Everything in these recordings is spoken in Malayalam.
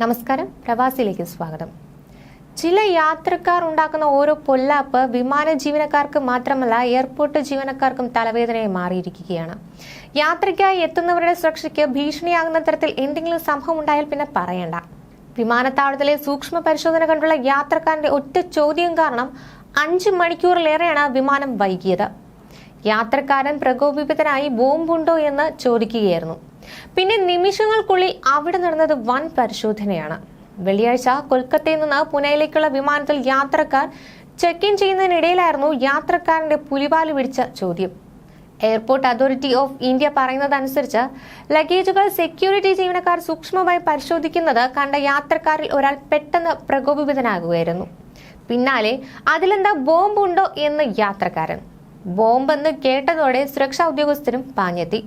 നമസ്കാരം. പ്രവാസിയിലേക്ക് സ്വാഗതം. ചില യാത്രക്കാർ ഉണ്ടാക്കുന്ന ഓരോ പൊല്ലാപ്പ് വിമാന ജീവനക്കാർക്ക് മാത്രമല്ല എയർപോർട്ട് ജീവനക്കാർക്കും തലവേദനയായി മാറിയിരിക്കുകയാണ്. യാത്രയ്ക്കായി എത്തുന്നവരുടെ സുരക്ഷയ്ക്ക് ഭീഷണിയാകുന്ന തരത്തിൽ എന്തെങ്കിലും സംഭവം ഉണ്ടായാൽ പിന്നെ പറയണ്ട. വിമാനത്താവളത്തിലെ സൂക്ഷ്മ പരിശോധന കണ്ടുള്ള യാത്രക്കാരന്റെ ഒറ്റ ചോദ്യം കാരണം അഞ്ച് മണിക്കൂറിലേറെയാണ് വിമാനം വൈകിയത്. യാത്രക്കാരൻ പ്രകോപിതനായി ബോംബുണ്ടോ എന്ന് ചോദിക്കുകയായിരുന്നു. പിന്നെ നിമിഷങ്ങൾക്കുള്ളിൽ അവിടെ നടന്നത് വൻ പരിശോധനയാണ്. വെള്ളിയാഴ്ച കൊൽക്കത്തയിൽ നിന്ന് പുനെയിലേക്കുള്ള വിമാനത്തിൽ യാത്രക്കാർ ചെക്ക് ഇൻ ചെയ്യുന്നതിനിടയിലായിരുന്നു യാത്രക്കാരന്റെ പുലിവാൽ പിടിച്ച ചോദ്യം. എയർപോർട്ട് അതോറിറ്റി ഓഫ് ഇന്ത്യ പറയുന്നതനുസരിച്ച് ലഗേജുകൾ സെക്യൂരിറ്റി ജീവനക്കാർ സൂക്ഷ്മമായി പരിശോധിക്കുന്നത് കണ്ട യാത്രക്കാരിൽ ഒരാൾ പെട്ടെന്ന് പ്രകോപിതനാകുകയായിരുന്നു പിന്നാലെ അതിലെന്താ ബോംബുണ്ടോ എന്ന് യാത്രക്കാരൻ. ബോംബെന്ന് കേട്ടതോടെ സുരക്ഷാ ഉദ്യോഗസ്ഥരും പാഞ്ഞെത്തി.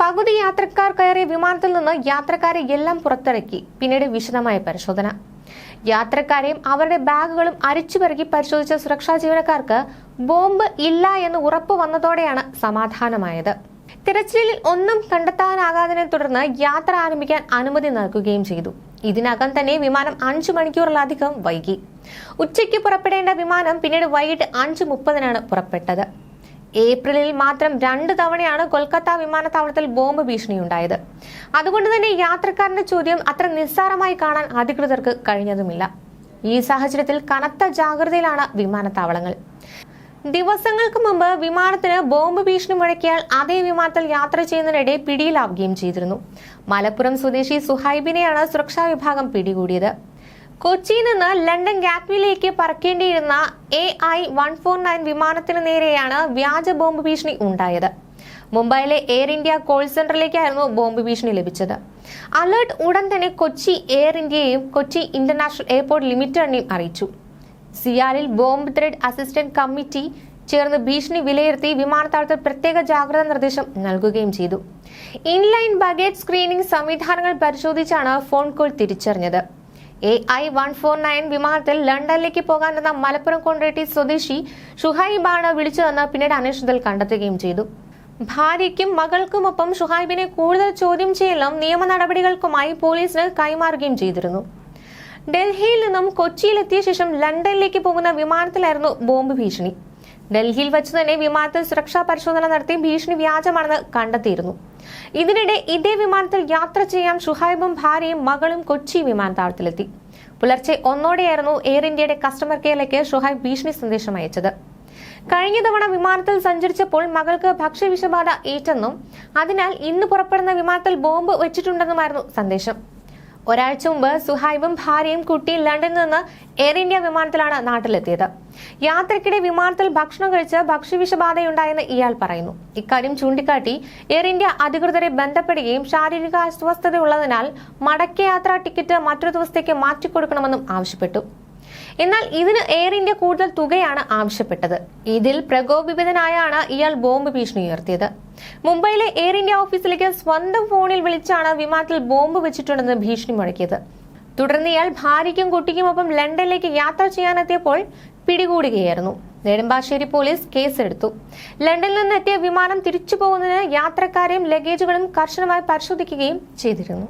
പകുതി യാത്രക്കാർ കയറിയ വിമാനത്തിൽ നിന്ന് യാത്രക്കാരെ എല്ലാം പുറത്തിറക്കി. പിന്നീട് വിശദമായ പരിശോധന. യാത്രക്കാരെയും അവരുടെ ബാഗുകളും അരിച്ചുപെറുക്കി പരിശോധിച്ച സുരക്ഷാ ജീവനക്കാർക്ക് ബോംബ് ഇല്ല എന്ന് ഉറപ്പ് വന്നതോടെയാണ് സമാധാനമായത്. തിരച്ചിലിൽ ഒന്നും കണ്ടെത്താനാകാതിനെ തുടർന്ന് യാത്ര ആരംഭിക്കാൻ അനുമതി നൽകുകയും ചെയ്തു. ഇതിനകം തന്നെ വിമാനം അഞ്ചു മണിക്കൂറിലധികം വൈകി. ഉച്ചയ്ക്ക് പുറപ്പെടേണ്ട വിമാനം പിന്നീട് വൈകിട്ട് അഞ്ച് മുപ്പതിനാണ് പുറപ്പെട്ടത്. ഏപ്രിലിൽ മാത്രം രണ്ട് തവണയാണ് കൊൽക്കത്ത വിമാനത്താവളത്തിൽ ബോംബ് ഭീഷണിയുണ്ടായത്. അതുകൊണ്ട് തന്നെ യാത്രക്കാരന്റെ ചോദ്യം അത്ര നിസ്സാരമായി കാണാൻ അധികൃതർക്ക് കഴിഞ്ഞതുമില്ല. ഈ സാഹചര്യത്തിൽ കനത്ത ജാഗ്രതയിലാണ് വിമാനത്താവളങ്ങൾ. ദിവസങ്ങൾക്ക് മുമ്പ് വിമാനത്തിന് ബോംബ് ഭീഷണി മുഴക്കിയാൽ അതേ വിമാനത്തിൽ യാത്ര ചെയ്യുന്നതിനിടെ പിടിയിലാവുകയും ചെയ്തിരുന്നു. മലപ്പുറം സ്വദേശി സുഹൈബിനെയാണ് സുരക്ഷാ വിഭാഗം പിടികൂടിയത്. കൊച്ചിയിൽ നിന്ന് ലണ്ടൻ ഗാറ്റ്വിലേക്ക് പറക്കേണ്ടിയിരുന്ന A I one four nine വിമാനത്തിന് നേരെയാണ് വ്യാജ ബോംബ് ഭീഷണി ഉണ്ടായത്. മുംബൈയിലെ എയർ ഇന്ത്യ കോൾ സെന്ററിലേക്കായിരുന്നു ബോംബ് ഭീഷണി ലഭിച്ചത്. അലേർട്ട് ഉടൻ തന്നെ കൊച്ചി എയർ ഇന്ത്യയെയും കൊച്ചി ഇന്റർനാഷണൽ എയർപോർട്ട് ലിമിറ്റഡിനെയും അറിയിച്ചു. സിയാലിൽ ബോംബ് ത്രെഡ് അസിസ്റ്റന്റ് കമ്മിറ്റി ചേർന്ന് ഭീഷണി വിലയിരുത്തി വിമാനത്താവളത്തിൽ പ്രത്യേക ജാഗ്രതാ നിർദ്ദേശം നൽകുകയും ചെയ്തു. ഇൻലൈൻ ബഗേജ് സ്ക്രീനിംഗ് സംവിധാനങ്ങൾ പരിശോധിച്ചാണ് ഫോൺ കോൾ തിരിച്ചറിഞ്ഞത്. A I one four nine വിമാനത്തിൽ ലണ്ടനിലേക്ക് പോകാനെന്ന മലപ്പുറം കോൺട്രേറ്റി സ്വദേശി ഷുഹൈബാണ് വിളിച്ചതെന്ന് പിന്നീട് അന്വേഷണത്തിൽ കണ്ടെത്തുകയും ചെയ്തു. ഭാര്യയ്ക്കും മകൾക്കുമൊപ്പം ഷുഹൈബിനെ കൂടുതൽ ചോദ്യം ചെയ്യലും നിയമ നടപടികൾക്കുമായി പോലീസിന് കൈമാറുകയും ചെയ്തിരുന്നു. ഡൽഹിയിൽ നിന്നും കൊച്ചിയിലെത്തിയ ശേഷം ലണ്ടനിലേക്ക് പോകുന്ന വിമാനത്തിലായിരുന്നു ബോംബ് ഭീഷണി. ഡൽഹിയിൽ വെച്ച് തന്നെ വിമാനത്തിൽ സുരക്ഷാ പരിശോധന നടത്തി ഭീഷണി വ്യാജമാണെന്ന് കണ്ടെത്തിയിരുന്നു. ഇതിനിടെ ഇതേ വിമാനത്തിൽ യാത്ര ചെയ്യാൻ ഷുഹൈബും ഭാര്യയും മകളും കൊച്ചി വിമാനത്താവളത്തിലെത്തി. പുലർച്ചെ ഒന്നോടെയായിരുന്നു എയർ ഇന്ത്യയുടെ കസ്റ്റമർ കെയറിലേക്ക് ഷുഹൈബ് ഭീഷണി സന്ദേശം അയച്ചത്. കഴിഞ്ഞ തവണ വിമാനത്തിൽ സഞ്ചരിച്ചപ്പോൾ മകൾക്ക് ഭക്ഷ്യവിഷബാധ ഏറ്റെന്നും അതിനാൽ ഇന്ന് പുറപ്പെടുന്ന വിമാനത്തിൽ ബോംബ് വെച്ചിട്ടുണ്ടെന്നുമായിരുന്നു സന്ദേശം. ഒരാഴ്ച മുമ്പ് സുഹൈബും ഭാര്യയും കുട്ടിയും ലണ്ടനിൽ നിന്ന് എയർ ഇന്ത്യ വിമാനത്തിലാണ് നാട്ടിലെത്തിയത്. യാത്രക്കിടെ വിമാനത്തിൽ ഭക്ഷണം കഴിച്ച് ഭക്ഷ്യവിഷബാധയുണ്ടായെന്ന് ഇയാൾ പറയുന്നു. ഇക്കാര്യം ചൂണ്ടിക്കാട്ടി എയർ ഇന്ത്യ അധികൃതരെ ബന്ധപ്പെടുകയും ശാരീരിക അസ്വസ്ഥതയുള്ളതിനാൽ മടക്ക യാത്രാ ടിക്കറ്റ് മറ്റൊരു ദിവസത്തേക്ക് മാറ്റിക്കൊടുക്കണമെന്നും ആവശ്യപ്പെട്ടു. എന്നാൽ ഇതിന് എയർ ഇന്ത്യ കൂടുതൽ തുകയാണ് ആവശ്യപ്പെട്ടത്. ഇതിൽ പ്രകോപിതനായാണ് ഇയാൾ ബോംബ് ഭീഷണി ഉയർത്തിയത്. മുംബൈയിലെ എയർ ഇന്ത്യ ഓഫീസിലേക്ക് സ്വന്തം ഫോണിൽ വിളിച്ചാണ് വിമാനത്തിൽ ബോംബ് വെച്ചിട്ടുണ്ടെന്ന് ഭീഷണി മുഴക്കിയത്. തുടർന്ന് ഇയാൾ ഭാര്യയ്ക്കും കുട്ടിക്കുമൊപ്പം ലണ്ടനിലേക്ക് യാത്ര ചെയ്യാനെത്തിയപ്പോൾ പിടികൂടുകയായിരുന്നു. നെടുമ്പാശ്ശേരി പോലീസ് കേസെടുത്തു. ലണ്ടനിൽ നിന്നെത്തിയ വിമാനം തിരിച്ചു പോകുന്നതിന് യാത്രക്കാരെയും ലഗേജുകളും കർശനമായി പരിശോധിക്കുകയും ചെയ്തിരുന്നു.